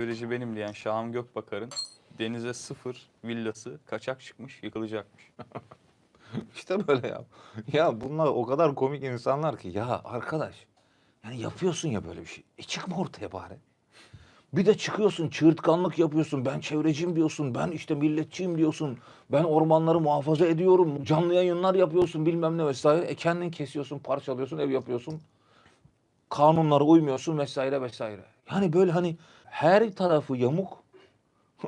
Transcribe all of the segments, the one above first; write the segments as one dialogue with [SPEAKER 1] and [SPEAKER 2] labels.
[SPEAKER 1] Böylece benim diyen Şahan Gökbakar'ın denize sıfır villası kaçak çıkmış yıkılacakmış.
[SPEAKER 2] İşte böyle ya. Ya bunlar o kadar komik insanlar ki. Ya arkadaş yani yapıyorsun ya böyle bir şey. E çıkma ortaya bari. Bir de çıkıyorsun çığırtkanlık yapıyorsun. Ben çevreciyim diyorsun. Ben işte milletçiyim diyorsun. Ben ormanları muhafaza ediyorum. Canlı yayınlar yapıyorsun bilmem ne vesaire. E kendin kesiyorsun, parçalıyorsun, ev yapıyorsun. Kanunlara uymuyorsun vesaire vesaire. Yani böyle hani her tarafı yamuk.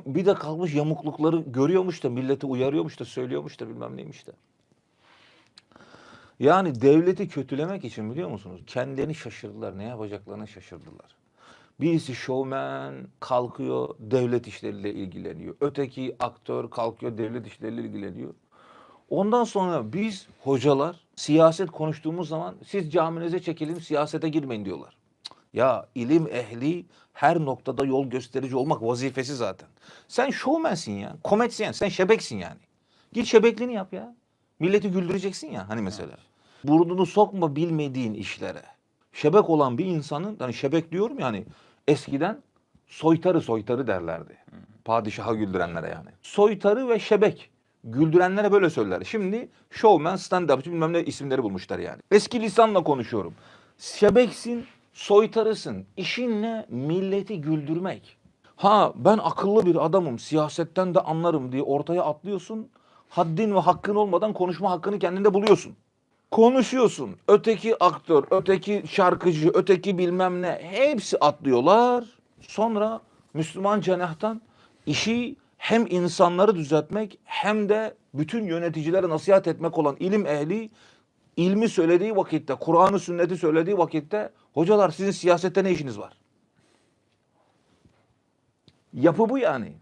[SPEAKER 2] Bir de kalmış yamuklukları görüyormuş da milleti uyarıyormuş da söylüyormuş da bilmem neymiş de. Yani devleti kötülemek için biliyor musunuz? Kendilerini şaşırdılar. Ne yapacaklarını şaşırdılar. Birisi şovmen kalkıyor devlet işleriyle ilgileniyor. Öteki aktör kalkıyor devlet işleriyle ilgileniyor. Ondan sonra biz hocalar siyaset konuştuğumuz zaman siz caminize çekilin siyasete girmeyin diyorlar. Ya ilim ehli her noktada yol gösterici olmak vazifesi zaten. Sen şovmensin ya, komedyen, sen şebeksin yani. Git şebekliğini yap ya. Milleti güldüreceksin ya hani mesela. Burnunu sokma bilmediğin işlere. Şebek olan bir insanın, hani şebek diyorum ya hani eskiden soytarı soytarı derlerdi. Padişaha güldürenlere yani. Soytarı ve şebek. Güldürenlere böyle söyler. Şimdi showman, stand-upçı bilmem ne isimleri bulmuşlar yani. Eski lisanla konuşuyorum. Şebeksin, soytarısın. İşin ne? Milleti güldürmek. Ha ben akıllı bir adamım, siyasetten de anlarım diye ortaya atlıyorsun. Haddin ve hakkın olmadan konuşma hakkını kendinde buluyorsun. Konuşuyorsun. Öteki aktör, öteki şarkıcı, öteki bilmem ne hepsi atlıyorlar. Sonra Müslüman cenahtan işi hem insanları düzeltmek hem de bütün yöneticilere nasihat etmek olan ilim ehli ilmi söylediği vakitte, Kur'an'ı sünneti söylediği vakitte hocalar sizin siyasette ne işiniz var? Yapı bu yani.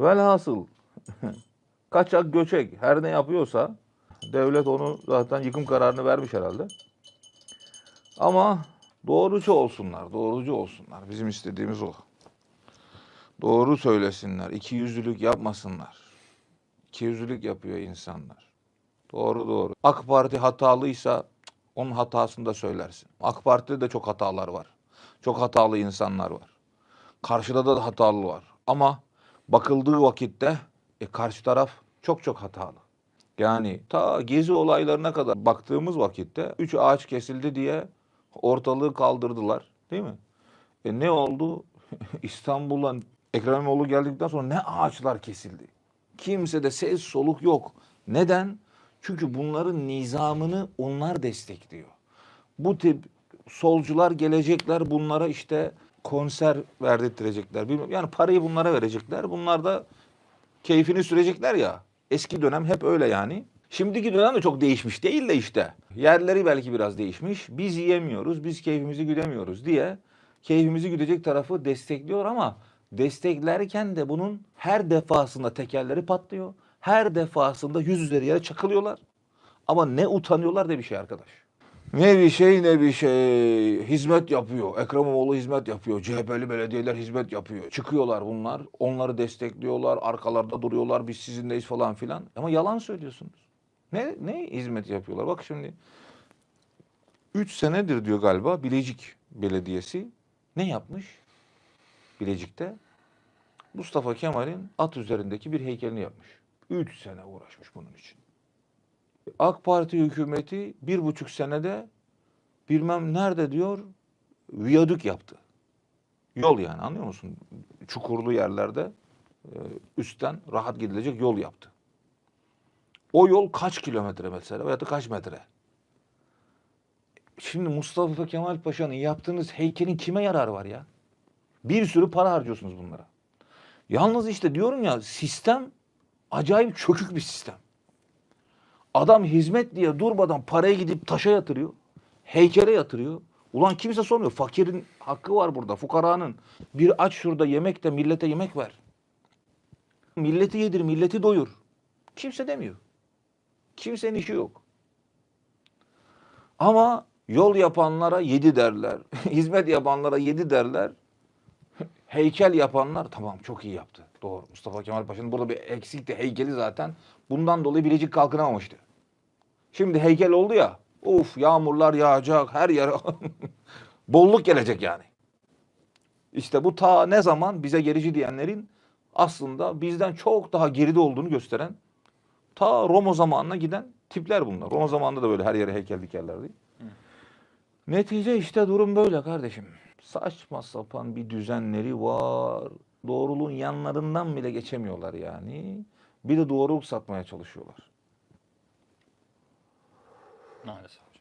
[SPEAKER 2] Velhasıl kaçak göçek her ne yapıyorsa devlet onu zaten yıkım kararını vermiş herhalde. Ama doğrucu olsunlar, doğrucu olsunlar. Bizim istediğimiz o. Doğru söylesinler, iki yüzlülük yapmasınlar. İki yüzlülük yapıyor insanlar. Doğru doğru. AK Parti hatalıysa onun hatasını da söylersin. AK Parti'de de çok hatalar var. Çok hatalı insanlar var. Karşıda da hatalı var. Ama bakıldığı vakitte e, karşı taraf çok çok hatalı. Yani ta gezi olaylarına kadar baktığımız vakitte üç ağaç kesildi diye ortalığı kaldırdılar. Değil mi? E ne oldu? İstanbul'a Ekrem İmamoğlu geldikten sonra ne ağaçlar kesildi. Kimse de ses soluk yok. Neden? Çünkü bunların nizamını onlar destekliyor. Bu tip solcular gelecekler bunlara işte konser verdirttirecekler. Bilmiyorum. Yani parayı bunlara verecekler. Bunlar da keyfini sürecekler ya. Eski dönem hep öyle yani. Şimdiki dönem de çok değişmiş değil de işte. Yerleri belki biraz değişmiş. Biz yiyemiyoruz, biz keyfimizi güdemiyoruz diye keyfimizi güdecek tarafı destekliyor ama desteklerken de bunun her defasında tekerleri patlıyor. Her defasında yüz üzeri yere çakılıyorlar. Ama ne utanıyorlar ne bir şey arkadaş. Ne bir şey ne bir şey. Hizmet yapıyor. Ekrem İmamoğlu hizmet yapıyor. CHP'li belediyeler hizmet yapıyor. Çıkıyorlar bunlar. Onları destekliyorlar. Arkalarda duruyorlar. Biz sizinleyiz falan filan. Ama yalan söylüyorsunuz. Ne, ne hizmet yapıyorlar? Bak şimdi. 3 senedir diyor galiba Bilecik Belediyesi. Ne yapmış? Bilecik'te. Mustafa Kemal'in at üzerindeki bir heykelini yapmış. 3 sene uğraşmış bunun için. AK Parti hükümeti bir buçuk senede bilmem nerede diyor viyadük yaptı. Yol yani anlıyor musun? Çukurlu yerlerde e, üstten rahat gidilecek yol yaptı. O yol kaç kilometre mesela veya da kaç metre? Şimdi Mustafa Kemal Paşa'nın yaptığınız heykelin kime yararı var ya? Bir sürü para harcıyorsunuz bunlara. Yalnız işte diyorum ya sistem acayip çökük bir sistem. Adam hizmet diye durmadan paraya gidip taşa yatırıyor. Heykele yatırıyor. Ulan kimse sormuyor. Fakirin hakkı var burada. Fukaranın. Bir aç şurada yemek de millete yemek ver. Milleti yedir, milleti doyur. Kimse demiyor. Kimsenin işi yok. Ama yol yapanlara yedi derler. Hizmet yapanlara yedi derler. Heykel yapanlar tamam çok iyi yaptı. Doğru. Mustafa Kemal Paşa'nın burada bir eksikti heykeli zaten. Bundan dolayı Bilecik kalkınamamıştı. Şimdi heykel oldu ya. Of yağmurlar yağacak her yer. Bolluk gelecek yani. İşte bu ta ne zaman bize gerici diyenlerin aslında bizden çok daha geride olduğunu gösteren ta Roma zamanına giden tipler bunlar. Roma zamanında da böyle her yere heykel dikerlerdi. Netice işte durum böyle kardeşim. Saçma sapan bir düzenleri var. Doğruluğun yanlarından bile geçemiyorlar yani. Bir de doğruluk satmaya çalışıyorlar.
[SPEAKER 1] Maalesef.